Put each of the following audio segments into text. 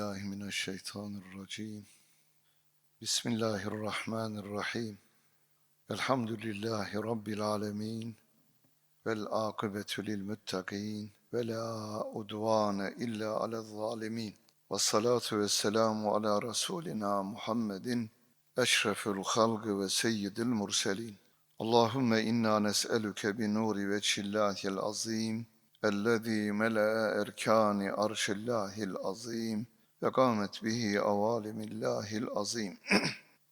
بالله من الشيطان الرجيم بسم الله الرحمن الرحيم الحمد لله رب العالمين والعاقبة للمتقين ولا عدوان إلا على الظالمين والصلاة والسلام على رسولنا محمد أشرف الخلق وسيد المرسلين اللهم إنا نسألك بنور وجه الله العظيم الذي ملأ أركان عرش الله العظيم ve kâmet bihi avalimillahil azim.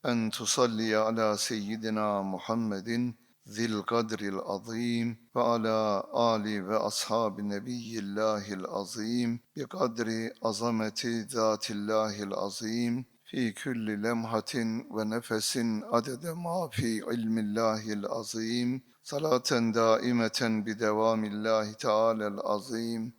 en tusalli ala seyyidina Muhammedin zil kadril azim ve ala ali ve ashabi nebiyyillahil azim bi kadri azameti zatillahil azim fi külli lemhatin ve nefesin adede ma fi ilmillahil azim salaten daimeten bi devamillahi teala'l azim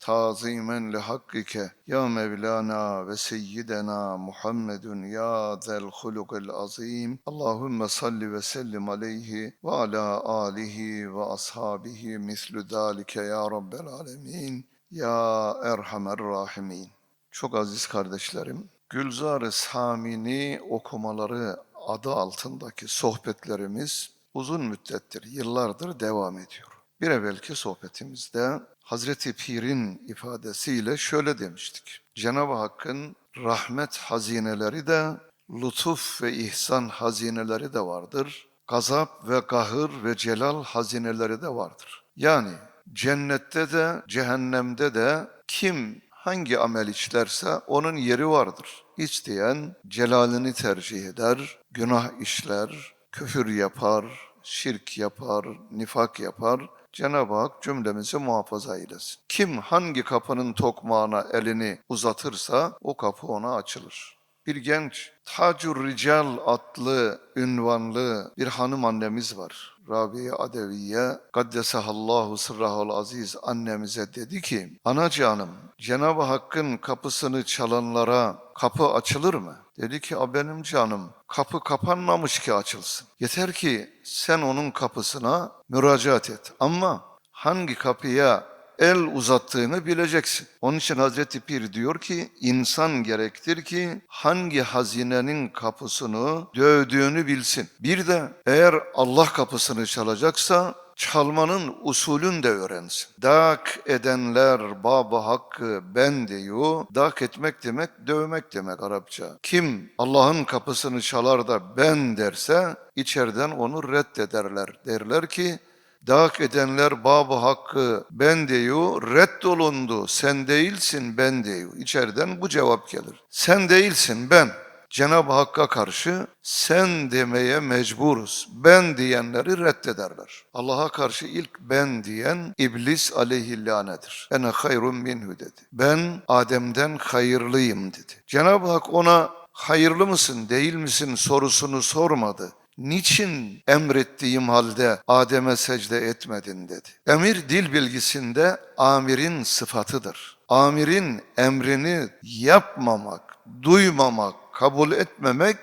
tazimen li hakkike ya Mevlana ve Seyyidena Muhammedun ya zel hulukul azim Allahümme salli ve sellim aleyhi ve ala alihi ve ashabihi mislu zalike ya Rabbel alemin ya Erhamer Rahimin. Çok aziz kardeşlerim Gülzar-ı Sami'ni okumaları adı altındaki sohbetlerimiz uzun müddettir, yıllardır devam ediyor. Bir evvelki sohbetimizde Hazreti Pir'in ifadesiyle şöyle demiştik. Cenab-ı Hakk'ın rahmet hazineleri de, lütuf ve ihsan hazineleri de vardır. Gazap ve kahır ve celal hazineleri de vardır. Yani cennette de cehennemde de kim hangi amel işlerse onun yeri vardır. İsteyen celalini tercih eder, günah işler, küfür yapar, şirk yapar, nifak yapar. Cenab-ı Hak cümlemizi muhafaza eylesin. Kim hangi kapının tokmağına elini uzatırsa o kapı ona açılır. Bir genç Tacur Rical adlı ünvanlı bir hanım annemiz var. Rabia Adeviye Kaddesahallahu sırrahul aziz annemize dedi ki Ana canım Cenab-ı Hakk'ın kapısını çalanlara kapı açılır mı? Dedi ki a benim canım kapı kapanmamış ki açılsın. Yeter ki sen onun kapısına müracaat et. Ama hangi kapıya el uzattığını bileceksin. Onun için Hazreti Pir diyor ki insan gerektir ki hangi hazinenin kapısını dövdüğünü bilsin. Bir de eğer Allah kapısını çalacaksa çalmanın usulün de öğrensin. Dak edenler babı hakkı ben diyor. Dak etmek demek dövmek demek Arapça. Kim Allah'ın kapısını çalar da ben derse içeriden onu reddederler. Derler ki Dak edenler babı hakkı ben diyor, reddolundu. Sen değilsin ben diyor. İçeriden bu cevap gelir. Sen değilsin ben. Cenab-ı Hakk'a karşı sen demeye mecburuz. Ben diyenleri reddederler. Allah'a karşı ilk ben diyen iblis aleyhillanedir. Ene hayrun minhu dedi. Ben Adem'den hayırlıyım dedi. Cenab-ı Hak ona hayırlı mısın değil misin sorusunu sormadı. Niçin emrettiğim halde Adem'e secde etmedin dedi. Emir dil bilgisinde amirin sıfatıdır. Amirin emrini yapmamak, duymamak, kabul etmemek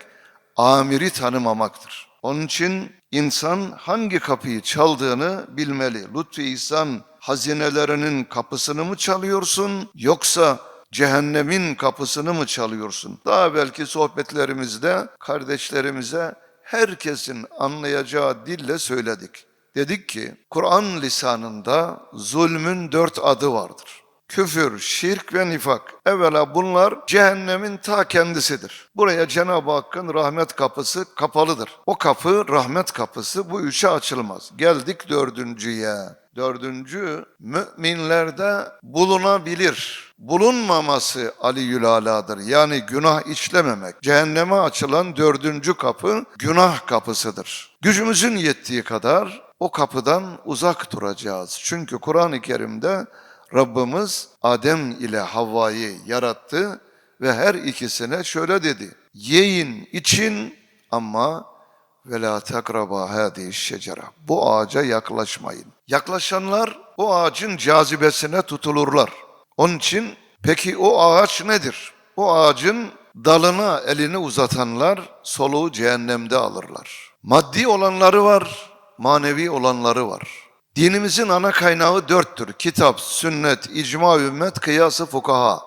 amiri tanımamaktır. Onun için insan hangi kapıyı çaldığını bilmeli. Lütfü ihsan hazinelerinin kapısını mı çalıyorsun yoksa cehennemin kapısını mı çalıyorsun? Daha belki sohbetlerimizde kardeşlerimize herkesin anlayacağı dille söyledik. Dedik ki Kur'an lisanında zulmün dört adı vardır. Küfür, şirk ve nifak. Evvela bunlar cehennemin ta kendisidir. Buraya Cenab-ı Hakk'ın rahmet kapısı kapalıdır. O kapı rahmet kapısı bu üçe açılmaz. Geldik dördüncüye. Dördüncü, müminlerde bulunabilir. Bulunmaması Ali Ala'dır. Yani günah işlememek. Cehenneme açılan dördüncü kapı günah kapısıdır. Gücümüzün yettiği kadar o kapıdan uzak duracağız. Çünkü Kur'an-ı Kerim'de Rabbimiz Adem ile Havva'yı yarattı ve her ikisine şöyle dedi. Yiyin, için ama ve la takraba hadihi şecera. Bu ağaca yaklaşmayın. Yaklaşanlar o ağacın cazibesine tutulurlar. Onun için peki o ağaç nedir? O ağacın dalına elini uzatanlar soluğu cehennemde alırlar. Maddi olanları var, manevi olanları var. Dinimizin ana kaynağı dörttür. Kitap, sünnet, icma, ümmet, kıyası, fukaha.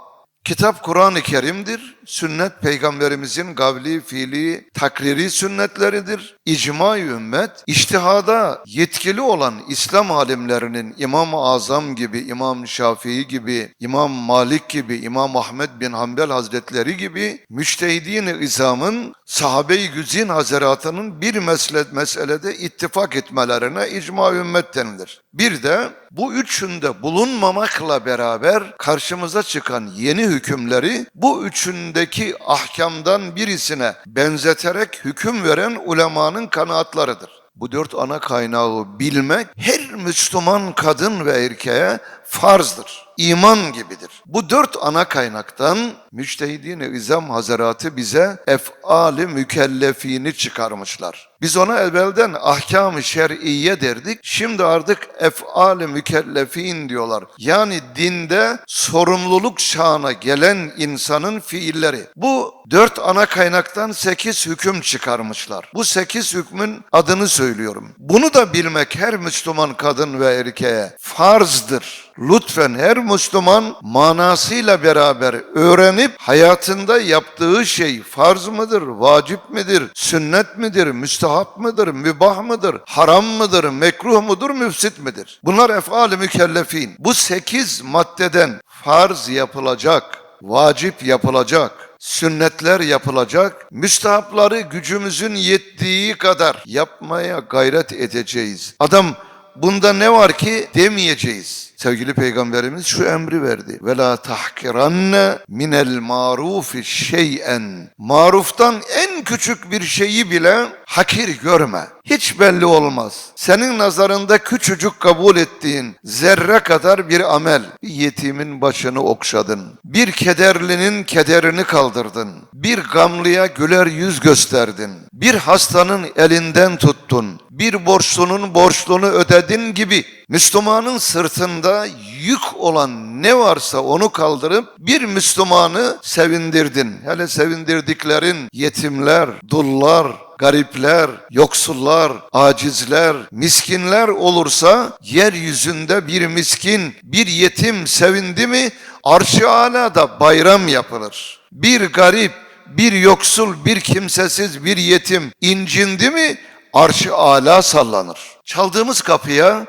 Kitap Kur'an-ı Kerim'dir. Sünnet peygamberimizin gavli, fiili, takriri sünnetleridir. İcma ümmet, iştihada yetkili olan İslam alimlerinin İmam-ı Azam gibi, İmam Şafii gibi, İmam Malik gibi, İmam Ahmed bin Hanbel Hazretleri gibi müştehidin-i izamın sahabe-i güzin hazaratının bir mesele, meselede ittifak etmelerine icma ümmet denilir. Bir de bu üçünde bulunmamakla beraber karşımıza çıkan yeni hükümleri bu üçündeki ahkamdan birisine benzeterek hüküm veren ulemanın kanaatleridir. Bu dört ana kaynağı bilmek her Müslüman kadın ve erkeğe farzdır. İman gibidir. Bu dört ana kaynaktan müçtehidin-i izam hazaratı bize ef'ali mükellefini çıkarmışlar. Biz ona evvelden ahkam-ı şer'iye derdik. Şimdi artık ef'ali mükellefin diyorlar. Yani dinde sorumluluk şağına gelen insanın fiilleri. Bu dört ana kaynaktan sekiz hüküm çıkarmışlar. Bu sekiz hükmün adını söylüyorum. Bunu da bilmek her Müslüman kadın ve erkeğe farzdır. Lütfen her Müslüman manasıyla beraber öğrenip hayatında yaptığı şey farz mıdır, vacip midir, sünnet midir, müstehap mıdır, mübah mıdır, haram mıdır, mekruh mudur, müfsit midir? Bunlar efal-i mükellefin. Bu sekiz maddeden farz yapılacak, vacip yapılacak, sünnetler yapılacak, müstahapları gücümüzün yettiği kadar yapmaya gayret edeceğiz. Adam bunda ne var ki demeyeceğiz. Sevgili peygamberimiz şu emri verdi. Ve la tahkiranne minel marufi şey'en. Maruftan en küçük bir şeyi bile hakir görme. Hiç belli olmaz. Senin nazarında küçücük kabul ettiğin zerre kadar bir amel. Bir yetimin başını okşadın. Bir kederlinin kederini kaldırdın. Bir gamlıya güler yüz gösterdin. Bir hastanın elinden tuttun. Bir borçlunun borçlunu ödedin gibi Müslümanın sırtında yük olan ne varsa onu kaldırıp bir Müslümanı sevindirdin. Hele sevindirdiklerin yetimler, dullar, garipler, yoksullar, acizler, miskinler olursa yeryüzünde bir miskin, bir yetim sevindi mi arş-ı alada bayram yapılır. Bir garip, bir yoksul, bir kimsesiz, bir yetim incindi mi arş-ı ala sallanır. Çaldığımız kapıya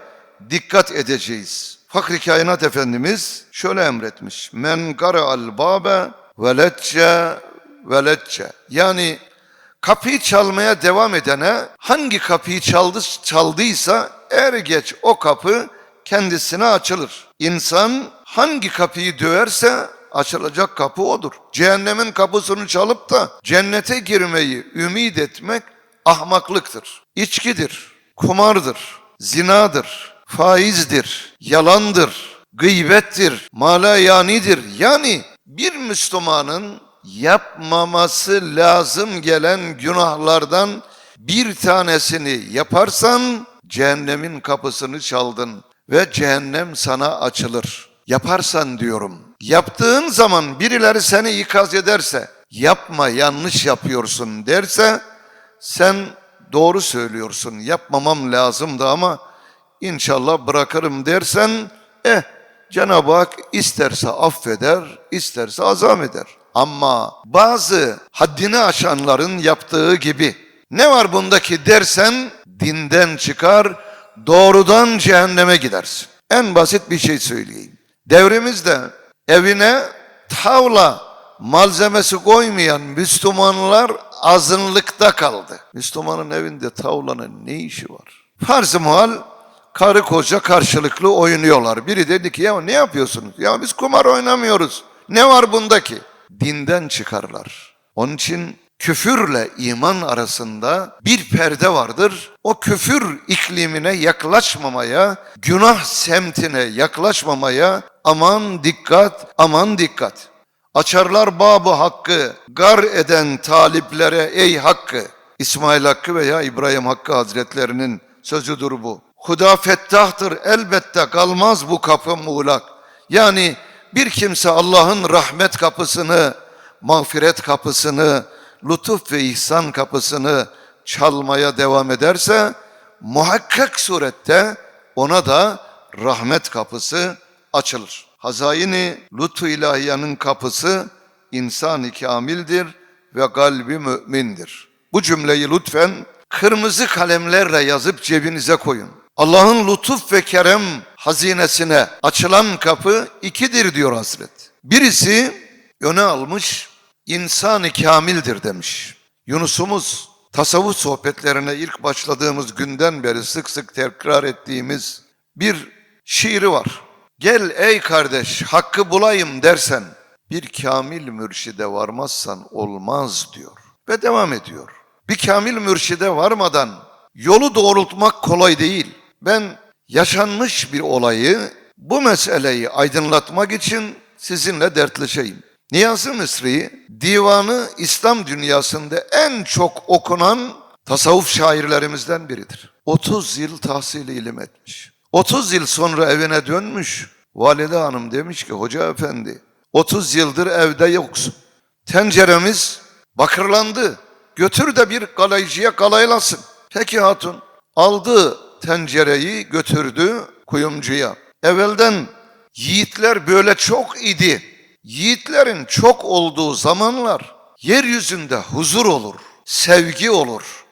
dikkat edeceğiz. Fakri Kainat Efendimiz şöyle emretmiş. Men al babe veletçe veletçe. Yani kapıyı çalmaya devam edene hangi kapıyı çaldı, çaldıysa er geç o kapı kendisine açılır. İnsan hangi kapıyı döverse açılacak kapı odur. Cehennemin kapısını çalıp da cennete girmeyi ümit etmek ahmaklıktır. İçkidir, kumardır, zinadır, faizdir, yalandır, gıybettir, malayanidir. Yani bir Müslümanın yapmaması lazım gelen günahlardan bir tanesini yaparsan cehennemin kapısını çaldın ve cehennem sana açılır. Yaparsan diyorum. Yaptığın zaman birileri seni ikaz ederse, yapma yanlış yapıyorsun derse sen doğru söylüyorsun. Yapmamam lazımdı ama inşallah bırakırım dersen eh Cenab-ı Hak isterse affeder, isterse azam eder. Ama bazı haddini aşanların yaptığı gibi ne var bundaki dersen dinden çıkar, doğrudan cehenneme gidersin. En basit bir şey söyleyeyim. Devrimizde evine tavla malzemesi koymayan Müslümanlar azınlıkta kaldı. Müslümanın evinde tavlanın ne işi var? Farz-ı muhal karı koca karşılıklı oynuyorlar. Biri dedi ki ya ne yapıyorsunuz? Ya biz kumar oynamıyoruz. Ne var bundaki? Dinden çıkarlar. Onun için küfürle iman arasında bir perde vardır. O küfür iklimine yaklaşmamaya, günah semtine yaklaşmamaya aman dikkat, aman dikkat. Açarlar babı hakkı, gar eden taliplere ey hakkı. İsmail Hakkı veya İbrahim Hakkı Hazretlerinin sözüdür bu. Huda fettahtır elbette kalmaz bu kapı muğlak. Yani bir kimse Allah'ın rahmet kapısını, mağfiret kapısını, lütuf ve ihsan kapısını çalmaya devam ederse muhakkak surette ona da rahmet kapısı açılır. Hazayini lütfu ilahiyanın kapısı insan-ı kamildir ve kalbi mümindir. Bu cümleyi lütfen kırmızı kalemlerle yazıp cebinize koyun. Allah'ın lütuf ve kerem hazinesine açılan kapı ikidir diyor Hazret. Birisi öne almış insan-ı kamildir demiş. Yunus'umuz tasavvuf sohbetlerine ilk başladığımız günden beri sık sık tekrar ettiğimiz bir şiiri var. Gel ey kardeş hakkı bulayım dersen bir kamil mürşide varmazsan olmaz diyor. Ve devam ediyor. Bir kamil mürşide varmadan yolu doğrultmak kolay değil. Ben yaşanmış bir olayı bu meseleyi aydınlatmak için sizinle dertleşeyim. Niyazi Mısri divanı İslam dünyasında en çok okunan tasavvuf şairlerimizden biridir. 30 yıl tahsil ilim etmiş. 30 yıl sonra evine dönmüş. Valide hanım demiş ki hoca efendi 30 yıldır evde yoksun. Tenceremiz bakırlandı. Götür de bir kalaycıya kalaylasın. Peki hatun aldı tencereyi götürdü kuyumcuya. Evvelden yiğitler böyle çok idi. Yiğitlerin çok olduğu zamanlar yeryüzünde huzur olur, sevgi olur,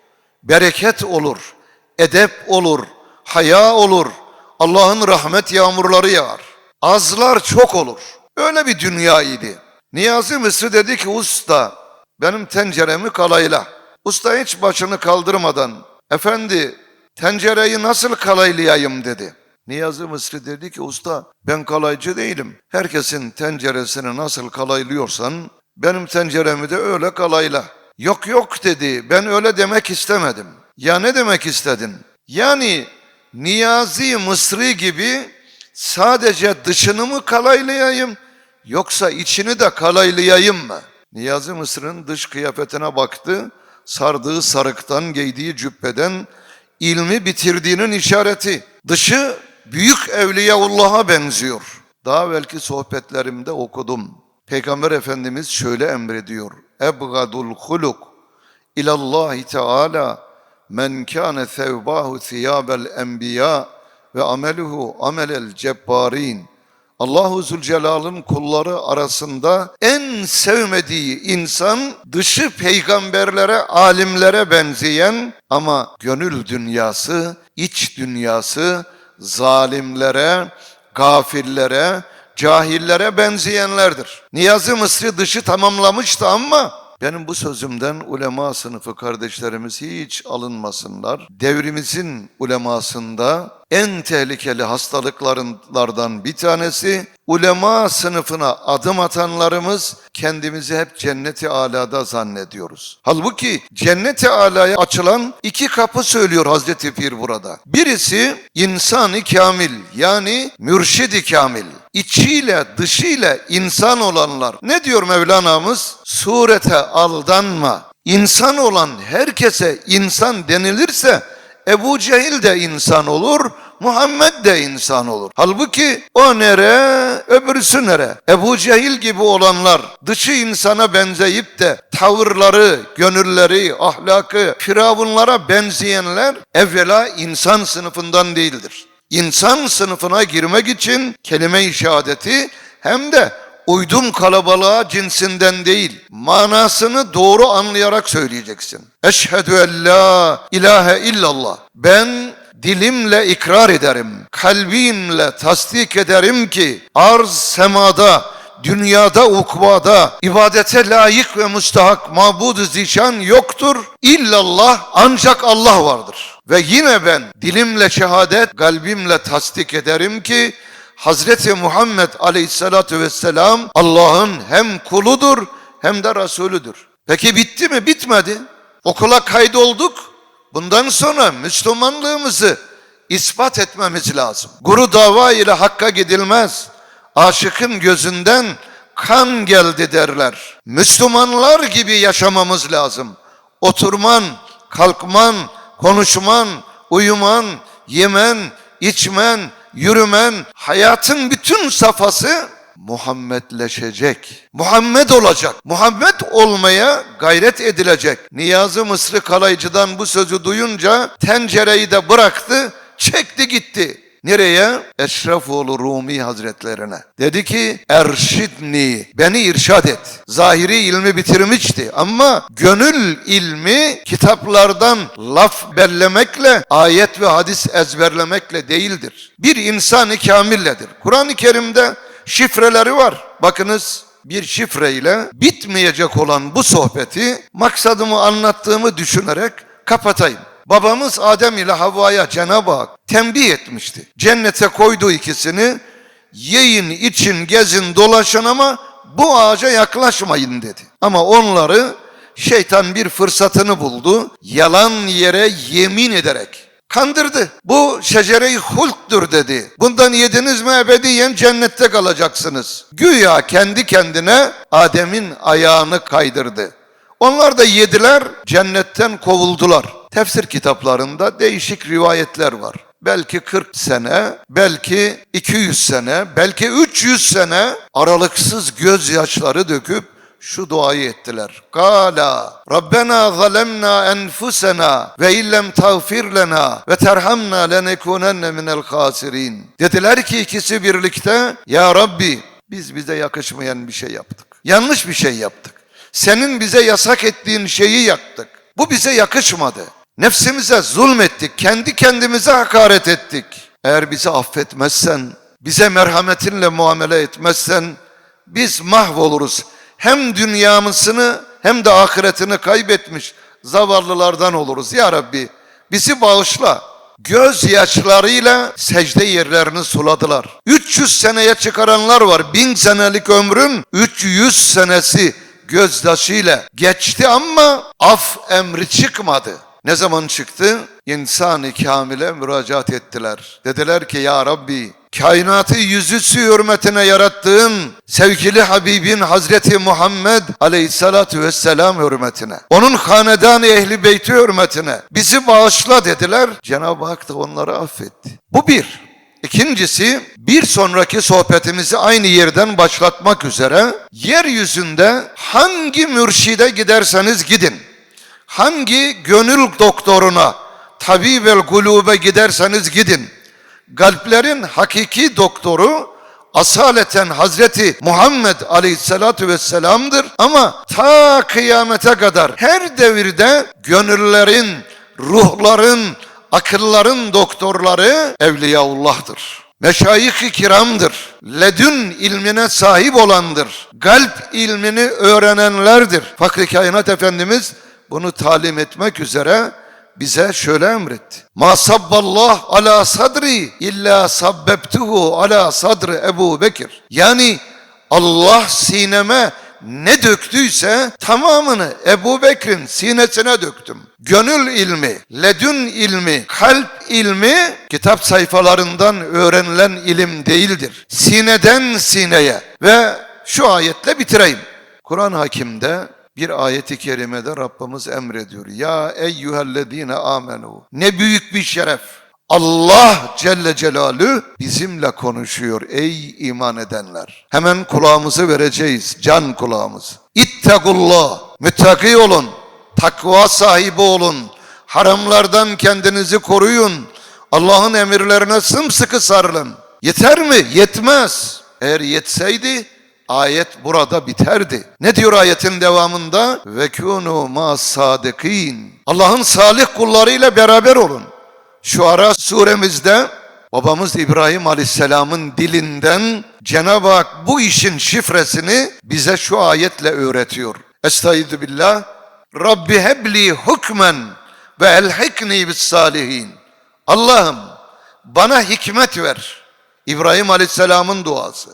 bereket olur, edep olur, haya olur, Allah'ın rahmet yağmurları yağar. Azlar çok olur. Öyle bir dünya idi. Niyazi Mısri dedi ki usta benim tenceremi kalayla. Usta hiç başını kaldırmadan efendi tencereyi nasıl kalaylayayım dedi. Niyazi Mısri dedi ki usta ben kalaycı değilim. Herkesin tenceresini nasıl kalaylıyorsan benim tenceremi de öyle kalayla. Yok yok dedi ben öyle demek istemedim. Ya ne demek istedin? Yani Niyazi Mısri gibi sadece dışını mı kalaylayayım yoksa içini de kalaylayayım mı? Niyazi Mısır'ın dış kıyafetine baktı, sardığı sarıktan, giydiği cübbeden ilmi bitirdiğinin işareti. Dışı büyük evliyaullah'a benziyor. Daha belki sohbetlerimde okudum. Peygamber Efendimiz şöyle emrediyor. Ebgadul huluk ilallahi teala men kâne thevbahu thiyâbel enbiya ve ameluhu amelel cebbarin. Allahu Zülcelal'ın kulları arasında en sevmediği insan dışı peygamberlere, alimlere benzeyen ama gönül dünyası, iç dünyası zalimlere, gafillere, cahillere benzeyenlerdir. Niyazi Mısri dışı tamamlamıştı ama benim bu sözümden ulema sınıfı kardeşlerimiz hiç alınmasınlar. Devrimizin ulemasında en tehlikeli hastalıklardan bir tanesi ulema sınıfına adım atanlarımız kendimizi hep cenneti alada zannediyoruz. Halbuki cenneti alaya açılan iki kapı söylüyor Hazreti Pir burada. Birisi insanı kamil yani mürşidi kamil. İçiyle dışıyla insan olanlar. Ne diyor Mevlana'mız? Surete aldanma. İnsan olan herkese insan denilirse Ebu Cehil de insan olur, Muhammed de insan olur. Halbuki o nere, öbürsü nere? Ebu Cehil gibi olanlar dışı insana benzeyip de tavırları, gönülleri, ahlakı firavunlara benzeyenler evvela insan sınıfından değildir. İnsan sınıfına girmek için kelime-i şehadeti hem de uydum kalabalığa cinsinden değil, manasını doğru anlayarak söyleyeceksin. Eşhedü en la ilahe illallah. Ben dilimle ikrar ederim, kalbimle tasdik ederim ki arz semada, dünyada ukvada ibadete layık ve müstahak mabud-u zişan yoktur. İllallah ancak Allah vardır. Ve yine ben dilimle şehadet, kalbimle tasdik ederim ki Hazreti Muhammed Aleyhisselatü Vesselam Allah'ın hem kuludur hem de Resulüdür. Peki bitti mi? Bitmedi. Okula kaydolduk. Bundan sonra Müslümanlığımızı ispat etmemiz lazım. Guru dava ile hakka gidilmez. Aşıkın gözünden kan geldi derler. Müslümanlar gibi yaşamamız lazım. Oturman, kalkman, konuşman, uyuman, yemen, içmen, yürümen, hayatın bütün safhası Muhammedleşecek. Muhammed olacak. Muhammed olmaya gayret edilecek. Niyazi Mısri Kalaycı'dan bu sözü duyunca tencereyi de bıraktı, çekti gitti. Nereye? Eşrefoğlu Rumi Hazretlerine. Dedi ki erşidni beni irşad et. Zahiri ilmi bitirmişti ama gönül ilmi kitaplardan laf bellemekle ayet ve hadis ezberlemekle değildir. Bir insanı kamilledir. Kur'an-ı Kerim'de şifreleri var. Bakınız bir şifreyle bitmeyecek olan bu sohbeti maksadımı anlattığımı düşünerek kapatayım. Babamız Adem ile Havva'ya Cenab-ı Hak tembih etmişti. Cennete koydu ikisini. Yiyin, için, gezin, dolaşın ama bu ağaca yaklaşmayın dedi. Ama onları şeytan bir fırsatını buldu. Yalan yere yemin ederek kandırdı. Bu şecere-i hulktur dedi. Bundan yediniz mi ebediyen cennette kalacaksınız. Güya kendi kendine Adem'in ayağını kaydırdı. Onlar da yediler, cennetten kovuldular. Tefsir kitaplarında değişik rivayetler var. Belki 40 sene, belki 200 sene, belki 300 sene aralıksız gözyaşları döküp şu duayı ettiler. Kala Rabbena zalemna enfusena ve illem tağfir lena ve terhamna lenekunenne minel khasirin. Dediler ki ikisi birlikte ya Rabbi biz bize yakışmayan bir şey yaptık. Yanlış bir şey yaptık. Senin bize yasak ettiğin şeyi yaptık. Bu bize yakışmadı. Nefsimize zulmettik, kendi kendimize hakaret ettik. Eğer bizi affetmezsen, bize merhametinle muamele etmezsen biz mahvoluruz. Hem dünyamızını hem de ahiretini kaybetmiş zavallılardan oluruz. Ya Rabbi bizi bağışla. Gözyaşlarıyla secde yerlerini suladılar. 300 seneye çıkaranlar var. Bin senelik ömrün 300 senesi gözdaşıyla geçti ama af emri çıkmadı. Ne zaman çıktı? İnsan-ı kamile müracaat ettiler. Dediler ki ya Rabbi kainatı yüzüstü hürmetine yarattığın sevgili Habibin Hazreti Muhammed aleyhissalatu vesselam hürmetine, onun hanedan ehli beyti hürmetine bizi bağışla dediler. Cenab-ı Hak da onları affetti. Bu bir. İkincisi bir sonraki sohbetimizi aynı yerden başlatmak üzere yeryüzünde hangi mürşide giderseniz gidin, hangi gönül doktoruna, tabibel kulube giderseniz gidin, kalplerin hakiki doktoru asaleten Hazreti Muhammed Aleyhisselatü Vesselam'dır ama ta kıyamete kadar her devirde gönüllerin, ruhların, akılların doktorları Evliyaullah'tır. Meşayih-i kiramdır. Ledün ilmine sahip olandır. Kalp ilmini öğrenenlerdir. Fakri Kainat Efendimiz bunu talim etmek üzere bize şöyle emretti. Ma sabballah ala sadri illa sabbebtuhu ala sadri Ebu Bekir. Yani Allah sineme ne döktüyse tamamını Ebu Bekir'in sinesine döktüm. Gönül ilmi, ledün ilmi, kalp ilmi kitap sayfalarından öğrenilen ilim değildir. Sineden sineye ve şu ayetle bitireyim. Kur'an Hakim'de bir ayeti kerimede Rabbimiz emrediyor. Ya eyyühellezine amenu. Ne büyük bir şeref. Allah Celle Celalü bizimle konuşuyor ey iman edenler. Hemen kulağımızı vereceğiz, can kulağımız. İttegullah, müttaki olun, takva sahibi olun, haramlardan kendinizi koruyun, Allah'ın emirlerine sımsıkı sarılın. Yeter mi? Yetmez. Eğer yetseydi ayet burada biterdi. Ne diyor ayetin devamında? Ve kunu ma sadikin. Allah'ın salih kullarıyla beraber olun. Şu ara suremizde babamız İbrahim Aleyhisselam'ın dilinden Cenab-ı Hak bu işin şifresini bize şu ayetle öğretiyor. Estaizu billah. Rabbi hebli hukmen ve elhikni bis salihin. Allah'ım bana hikmet ver. İbrahim Aleyhisselam'ın duası.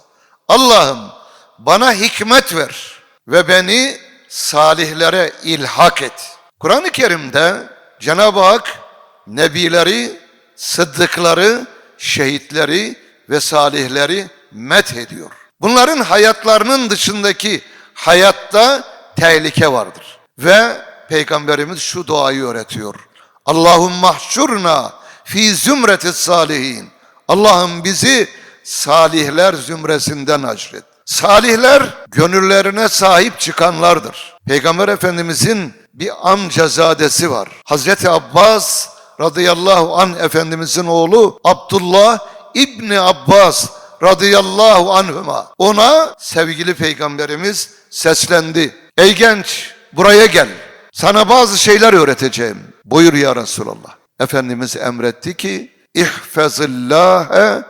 Allah'ım bana hikmet ver ve beni salihlere ilhak et. Kur'an-ı Kerim'de Cenab-ı Hak nebileri, sıddıkları, şehitleri ve salihleri met ediyor. Bunların hayatlarının dışındaki hayatta tehlike vardır. Ve Peygamberimiz şu duayı öğretiyor. Allahum mahşurna fi zümretis salihin. Allah'ım bizi salihler zümresinden haşret. Salihler gönüllerine sahip çıkanlardır. Peygamber Efendimizin bir amcazadesi var. Hazreti Abbas radıyallahu an Efendimizin oğlu Abdullah İbni Abbas radıyallahu anhuma ona sevgili peygamberimiz seslendi. Ey genç buraya gel. Sana bazı şeyler öğreteceğim. Buyur ya Resulallah. Efendimiz emretti ki İhfezillâhe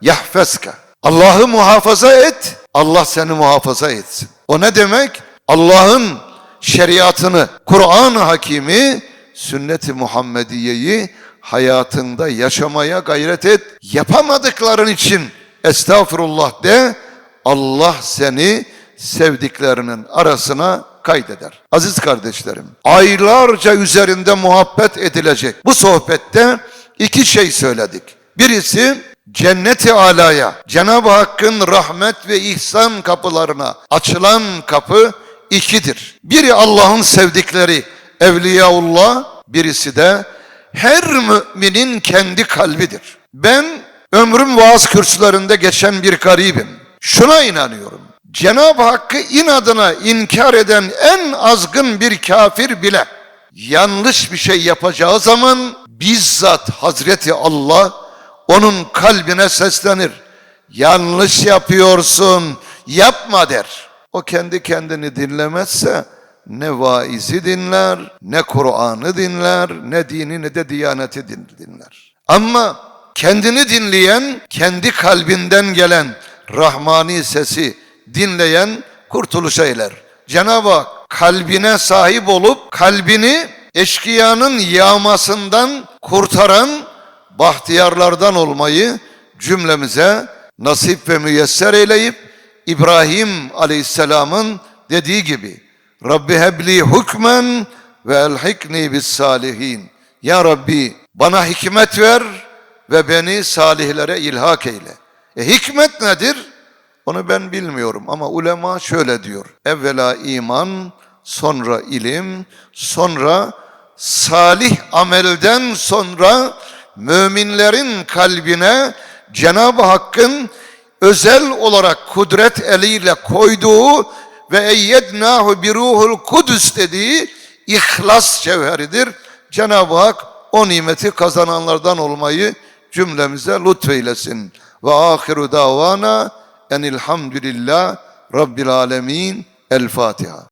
yahfezke. Allah'ı muhafaza et, Allah seni muhafaza etsin. O ne demek? Allah'ın şeriatını, Kur'an-ı Hakimi, sünnet-i Muhammediye'yi hayatında yaşamaya gayret et. Yapamadıkların için estağfurullah de, Allah seni sevdiklerinin arasına kaydeder. Aziz kardeşlerim, aylarca üzerinde muhabbet edilecek. Bu sohbette iki şey söyledik. Birisi cenneti alaya, Cenab-ı Hakk'ın rahmet ve ihsan kapılarına açılan kapı ikidir. Biri Allah'ın sevdikleri Evliyaullah, birisi de her müminin kendi kalbidir. Ben ömrüm vaaz kürsülerinde geçen bir garibim. Şuna inanıyorum. Cenab-ı Hakk'ı inadına inkar eden en azgın bir kafir bile yanlış bir şey yapacağı zaman bizzat Hazreti Allah onun kalbine seslenir. Yanlış yapıyorsun, yapma der. O kendi kendini dinlemezse ne vaizi dinler, ne Kur'an'ı dinler, ne dini ne de diyaneti din- dinler. Ama kendini dinleyen, kendi kalbinden gelen Rahmani sesi dinleyen kurtuluşa erer. Cenab-ı Hak kalbine sahip olup kalbini eşkıyanın yağmasından kurtaran bahtiyarlardan olmayı cümlemize nasip ve müyesser eyleyip İbrahim Aleyhisselam'ın dediği gibi Rabbi hebli hükmen ve elhikni bis salihin. Ya Rabbi bana hikmet ver ve beni salihlere ilhak eyle. E hikmet nedir? Onu ben bilmiyorum ama ulema şöyle diyor. Evvela iman, sonra ilim, sonra salih amelden sonra müminlerin kalbine Cenab-ı Hakk'ın özel olarak kudret eliyle koyduğu ve eyyednahu bir ruhul kudüs dediği ihlas cevheridir. Cenab-ı Hak o nimeti kazananlardan olmayı cümlemize lütfeylesin. Ve ahiru davana enilhamdülillah rabbil alemin. El Fatiha.